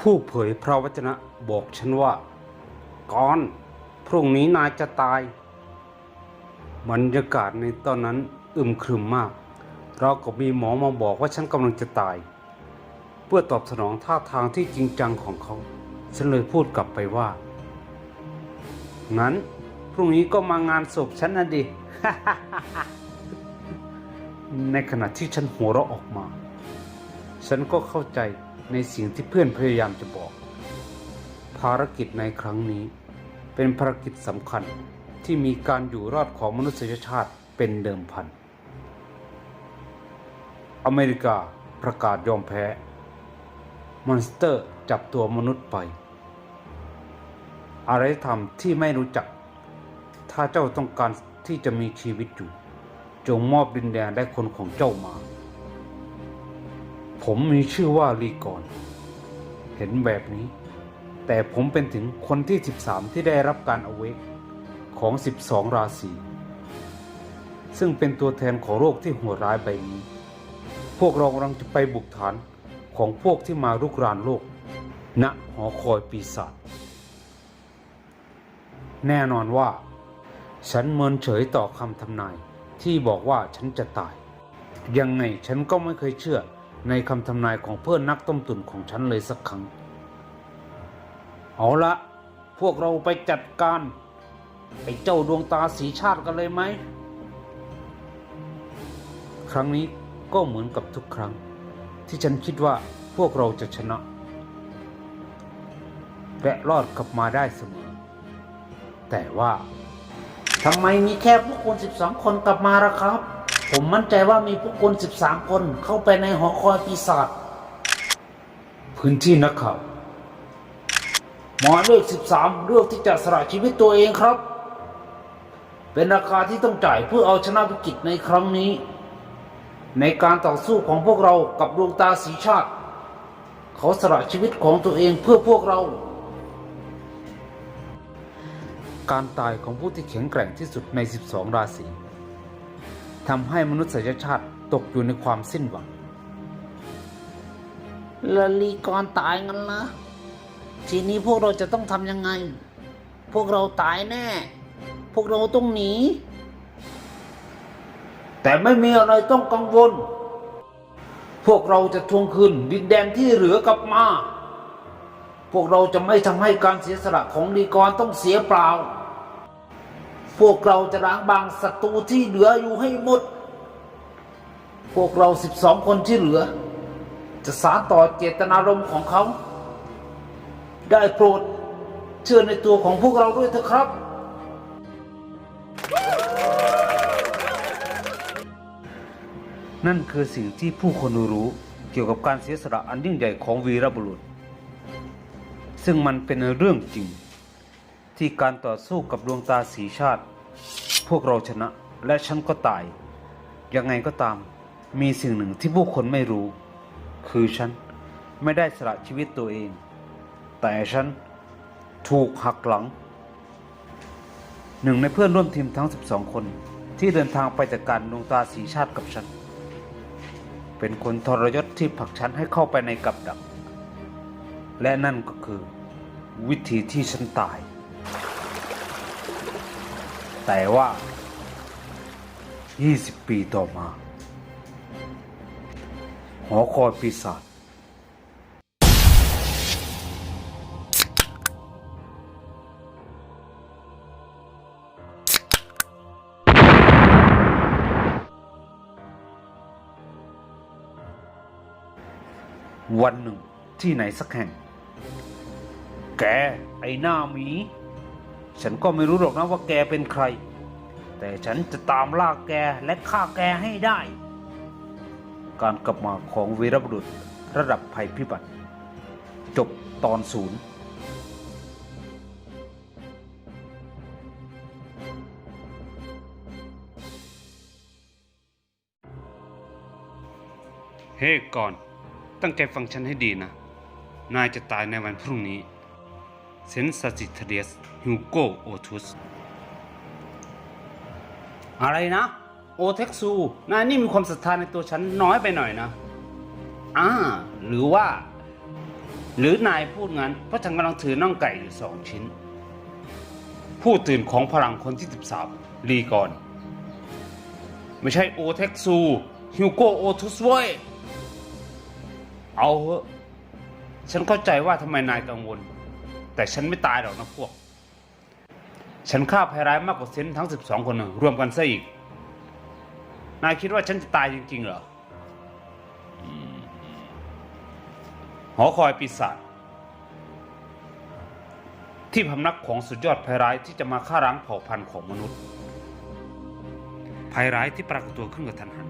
ผู้เผยพระวจนะบอกฉันว่าก่อนพรุ่งนี้นายจะตาย บรรยากาศในตอนนั้นอึมครึมมากเราก็มีหมอมาบอกว่าฉันกำลังจะตาย เพื่อตอบสนองท่าทางที่จริงจังของเขา ฉันเลยพูดกลับไปว่า งั้นพรุ่งนี้ก็มางานศพฉันนะดิ ในขณะที่ฉันหัวเราะออกมา ฉันก็เข้าใจ ในสิ่งที่เพื่อนพยายามจะบอก ภารกิจในครั้งนี้ เป็นภารกิจสำคัญที่มีการอยู่รอดของมนุษยชาติเป็นเดิมพัน อเมริกาประกาศยอมแพ้ มอนสเตอร์จับตัวมนุษย์ไป อะไรทำที่ไม่รู้จัก ถ้าเจ้าต้องการที่จะมีชีวิตอยู่ จงมอบดินแดนและคนของเจ้ามา ผมมีชื่อว่าลีกอน เห็นแบบนี้ แต่ผมเป็นถึงคนที่ 13 ที่ได้รับการอเวกของ 12 ราศี ซึ่งเป็นตัวแทนของโรคที่โหัวร้ายใบนี้ พวกเรากำลังจะไปบุกฐานของพวกที่มารุกรานโลก ณ หอคอยปีศาจ แน่นอนว่า ฉันเมินเฉยต่อคำทำนายที่บอกว่าฉันจะตาย ยังไงฉันก็ไม่เคยเชื่อ ในคำทำนายของเพื่อนนักต้มตุ๋นของฉันเลยสักครั้ง เอาละพวกเราไปจัดการไอ้เจ้าดวงตาสีชาติกันเลยไหม ครั้งนี้ก็เหมือนกับทุกครั้ง ที่ฉันคิดว่าพวกเราจะชนะ และรอดกลับมาได้เสมอ แต่ว่าทำไมมีแค่พวกคุณ 12 คนกลับมาล่ะครับ ผมมั่นใจว่ามีพวกคุณ13 คนเข้าไปในหอคอยปีศาจพื้นที่นักข่าวหมายเลข13 เลือกที่จะสละชีวิตตัวเองครับ เป็นราคาที่ต้องจ่ายเพื่อเอาชนะวิกฤตในครั้งนี้ ในการต่อสู้ของพวกเรากับดวงตาสีชาติ เขาสละชีวิตของตัวเองเพื่อพวกเรา การตายของผู้ที่แข็งแกร่งที่สุดใน 12 ราศี ทำให้มนุษยชาติตกอยู่ในความสิ้นหวังลลีกรตายงั้นนะทีนี้พวกเราจะต้องทำยังไง พวกเราตายแน่ พวกเราต้องหนี แต่ไม่มีอะไรต้องกังวล พวกเราจะทวงคืนดินแดนที่เหลือกลับมา พวกเราจะไม่ทำให้การเสียสละของลีกรต้องเสียเปล่า พวกเราจะล้างบางศัตรูที่เหลืออยู่ให้หมด พวกเราสิบสองคนที่เหลือ จะสานต่อเจตนารมณ์ของเขา ได้โปรดเชื่อในตัวของพวกเราด้วยเถอะครับ นั่นคือสิ่งที่ผู้คนรู้เกี่ยวกับการเสียสละอันยิ่งใหญ่ของวีรบุรุษ ซึ่งมันเป็นเรื่องจริงที่การต่อสู้กับดวงตาสีชาติ พวกเราชนะ และฉันก็ตาย ยังไงก็ตาม มีสิ่งหนึ่งที่ผู้คนไม่รู้ คือฉันไม่ได้สละชีวิตตัวเอง แต่ฉันถูกหักหลัง หนึ่งในเพื่อนร่วมทีมทั้ง 12 คนที่เดินทางไปจัดการดวงตาสีชาติกับฉัน เป็นคนทรยศที่ผลักฉันให้เข้าไปในกับดัก และนั่นก็คือ วิธีที่ฉันตาย แต่ว่า 20 ปีต่อมา หอคอยปีศาจวันหนึ่งที่ไหนสักแห่ง แก ไอ้หน้าหมี ฉันก็ไม่รู้หรอกนะว่าแกเป็นใคร แต่ฉันจะตามล่าแกและฆ่าแกให้ได้ การกลับมาของวีรบุรุษระดับภัยพิบัติ จบตอนศูนย์เฮ้ก่อน ตั้งใจฟังฉันให้ดีนะ นายจะตายในวันพรุ่งนี้ เซนซาจิทเดียสฮิวโกโอทุสอะไรนะ โอเท็กซูนายนี่มีความศรัทธาในตัวฉันน้อยไปหน่อยนะอ่าหรือว่า หรือนายพูดงั้น เพราะฉันกำลังถือน่องไก่อยู่สองชิ้น ผู้ตื่นของพลังคนที่ 13 ลีกอนไม่ใช่โอเท็กซูฮิวโกโอทุสเว้ย เอาเหอะฉันเข้าใจว่าทำไมนายกังวล แต่ฉันไม่ตายหรอกนะพวก ฉันฆ่าภัยร้ายมากกว่าเซนทั้ง12คนนะรวมกันซะอีก นายคิดว่าฉันจะตายจริงๆเหรออืมหอคอยปีศาจที่พำนักของสุดยอดภัยร้ายที่จะมาฆ่าล้างเผ่าพันธุ์ของมนุษย์ภัยร้ายที่ปรากฏตัวขึ้นกับทันหัน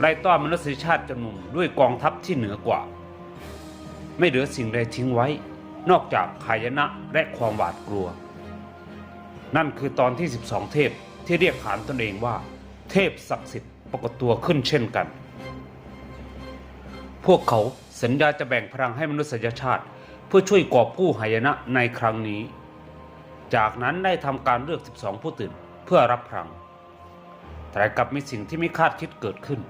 ไล่ต้อนมนุษยชาติจำนวนด้วยกองทัพที่เหนือกว่า ไม่เหลือสิ่งใดทิ้งไว้ นอกจากขายนะและความหวาดกลัว นั่นคือตอนที่ 12 เทพที่เรียกขานตนเองว่า เทพศักดิ์สิทธิ์ปรากฏตัวขึ้นเช่นกัน พวกเขาสัญญาจะแบ่งพลังให้มนุษยชาติ เพื่อช่วยกอบกู้หายนะในครั้งนี้ จากนั้นได้ทำการเลือก 12 ผู้ตื่นเพื่อรับพลัง แต่กลับมีสิ่งที่ไม่คาดคิดเกิดขึ้น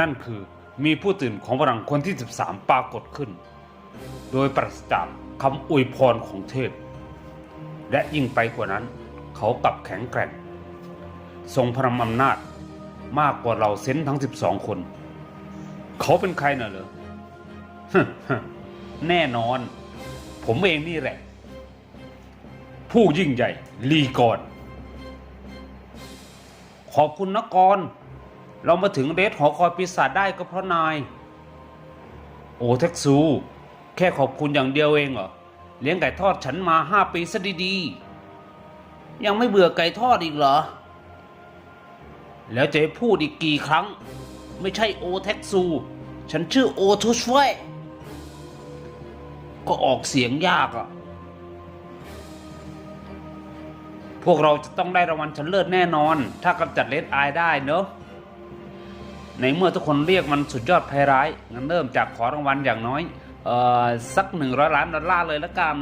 นั่นคือมีผู้ตื่นของพลังคนที่ 13 ปรากฏขึ้น โดยปราศจากคำอวยพรของเทพ และยิ่งไปกว่านั้น เขากลับแข็งแกร่ง ทรงพลังอำนาจมากกว่าเราเซนทั้ง 12 คน เขาเป็นใครน่ะเหรอแน่นอน ผมเองนี่แหละ ผู้ยิ่งใหญ่ ลีกอน ขอบคุณนะกร เรามาถึงเรดหอคอยปีศาจได้ก็เพราะนาย โอเท็กซู แค่ขอบคุณอย่างเดียวเองเหรอ เลี้ยงไก่ทอดฉันมาห้าปีซะดีๆ ยังไม่เบื่อไก่ทอดอีกเหรอ แล้วจะให้พูดอีกกี่ครั้ง ไม่ใช่โอเท็กซู ฉันชื่อโอทุชเวย ก็ออกเสียงยากอะพวกเราจะต้องได้รางวัลชนะเลิศแน่นอน ถ้ากำจัดเลดอายได้เนอะในเมื่อทุกคนเรียกมันสุดยอดภัยร้าย งั้นเริ่มจากขอรางวัลอย่างน้อย สักหนึ่งร้อยล้านดอลลาร์เลยละกัน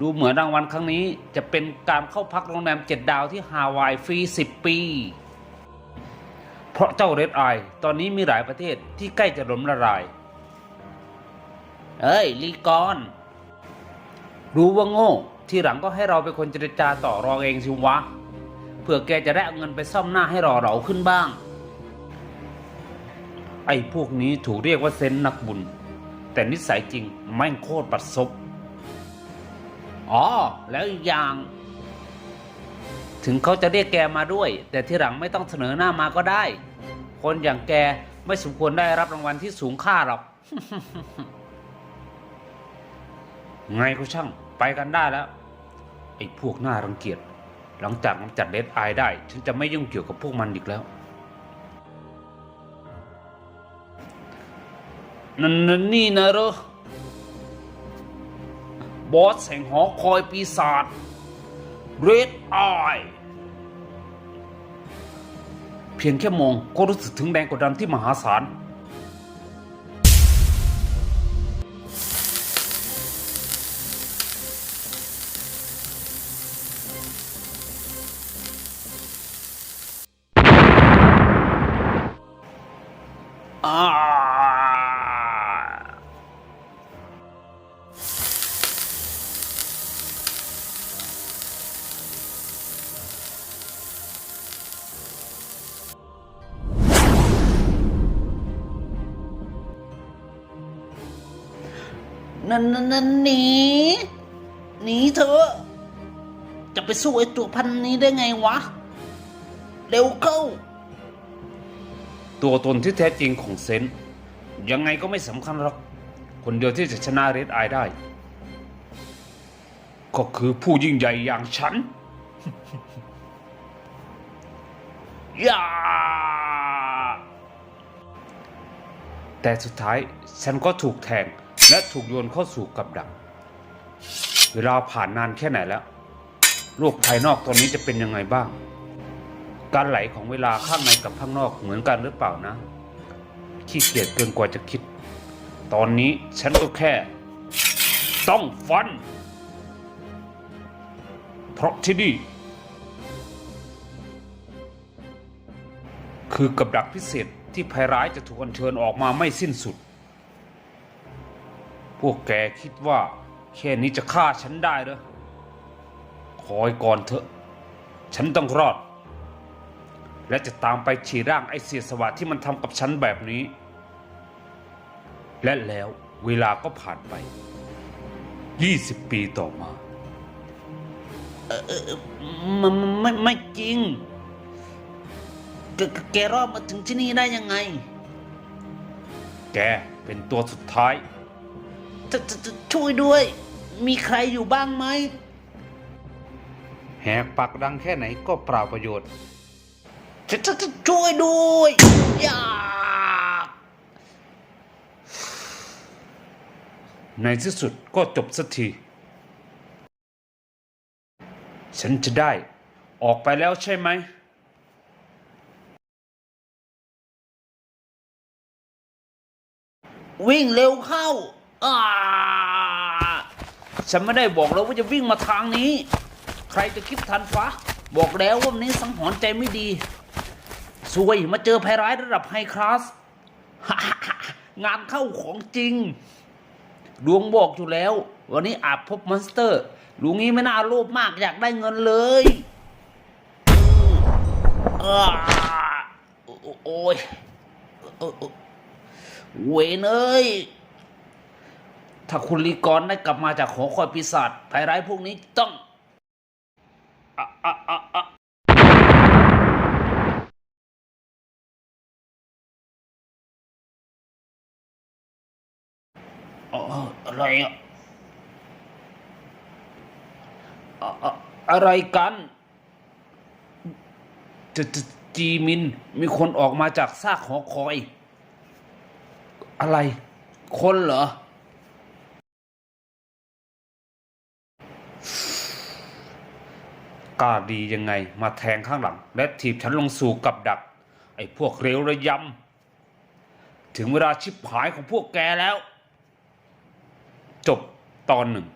ดูเหมือนรางวัลครั้งนี้จะเป็นการเข้าพักโรงแรมเจ็ดดาวที่ฮาวายฟรีสิบปี เพราะเจ้าเรดไอตอนนี้มีหลายประเทศที่ใกล้จะล้มละลาย เอ้ย ลีกอน รู้ว่าโง่ ทีหลังก็ให้เราเป็นคนเจรจาต่อรองเองสิวะ เผื่อแกจะได้เอาเงินไปซ่อมหน้าให้รอเราขึ้นบ้าง ไอ้พวกนี้ถูกเรียกว่าเซนต์นักบุญ แต่นิสัยจริงแม่งโคตรปัดซบอ๋อ แล้วอีกอย่าง ถึงเขาจะเรียกแกมาด้วย แต่ทีหลังไม่ต้องเสนอหน้ามาก็ได้ คนอย่างแกไม่สมควรได้รับรางวัลที่สูงค่าหรอกไงก็ช่าง ไปกันได้แล้ว ไอ้พวกหน่ารังเกียจหลังจากกำจัดเดดไอได้ ฉันจะไม่ยุ่งเกี่ยวกับพวกมันอีกแล้ว นั่นนนนี่นะเหรอบอสแห่งหอคอยปีศาจเรดไอเพียงแค่มองก็รู้สึกถึงแรงกดดันที่มหาศาล นั่นนั่นหนีหนีเถอะ จะไปสู้ไอ้ตัวพันนี้ได้ไงวะ เร็วเข้า ตัวตนที่แท้จริงของเซนยังไงก็ไม่สำคัญหรอก คนเดียวที่จะชนะเรดไอได้ ก็คือผู้ยิ่งใหญ่อย่างฉันอย่าแต่สุดท้ายฉันก็ถูกแทง และถูกโยนเข้าสู่กับดัก เวลาผ่านนานแค่ไหนแล้ว โลกภายนอกตอนนี้จะเป็นยังไงบ้าง การไหลของเวลาข้างในกับข้างนอกเหมือนกันหรือเปล่านะขี้เกียจเกินกว่าจะคิด ตอนนี้ฉันก็แค่ ต้องฟัน เพราะที่นี่คือกับดักพิเศษที่ภัยร้ายจะถูกอัญเชิญออกมาไม่สิ้นสุด พวกแกคิดว่า แค่นี้จะฆ่าฉันได้เหรอคอยก่อนเถอะ ฉันต้องรอด และจะตามไปฉีร่างไอเสียสวะที่มันทำกับฉันแบบนี้ และแล้วเวลาก็ผ่านไป 20 ปีต่อมามันไม่ไม่จริงแกแกแกรอดมาถึงที่นี่ได้ยังไง แกเป็นตัวสุดท้าย จะจะจะช่วยด้วย มีใครอยู่บ้างไหม แหกปากดังแค่ไหนก็เปล่าประโยชน์ จะจะจะช่วยด้วยอย่าในที่สุดก็จบสักที ฉันจะได้ออกไปแล้วใช่ไหม วิ่งเร็วเข้า อ่าฉันไม่ได้บอกแล้วว่าจะวิ่งมาทางนี้ ใครจะคิดทันฟ้าบอกแล้วว่าวันนี้สังหรณ์ใจไม่ดีซวยมาเจอภัยร้ายระดับไฮคลาส งานเข้าของจริงดวงบอกอยู่แล้ว วันนี้อาจพบมอนสเตอร์ลุงนี้ไม่น่าโลภมากอยากได้เงินเลยอ่าโอ้โอ้ยเออเออเวนเอ้ย ถ้าคุณลีกรได้กลับมาจากหอคอยปีศาจภัยร้ายพวกนี้ต้องอะอะอะอะอ๋ออะไรอะอะอะอะไรกันจะจะจีมิน มีคนออกมาจากซากหอคอย อะไร คนเหรอ กล้าดียังไงมาแทงข้างหลัง และถีบฉันลงสู่กับดัก ไอ้พวกเร็วระยำถึงเวลาชิบหายของพวกแกแล้ว จบตอนหนึ่ง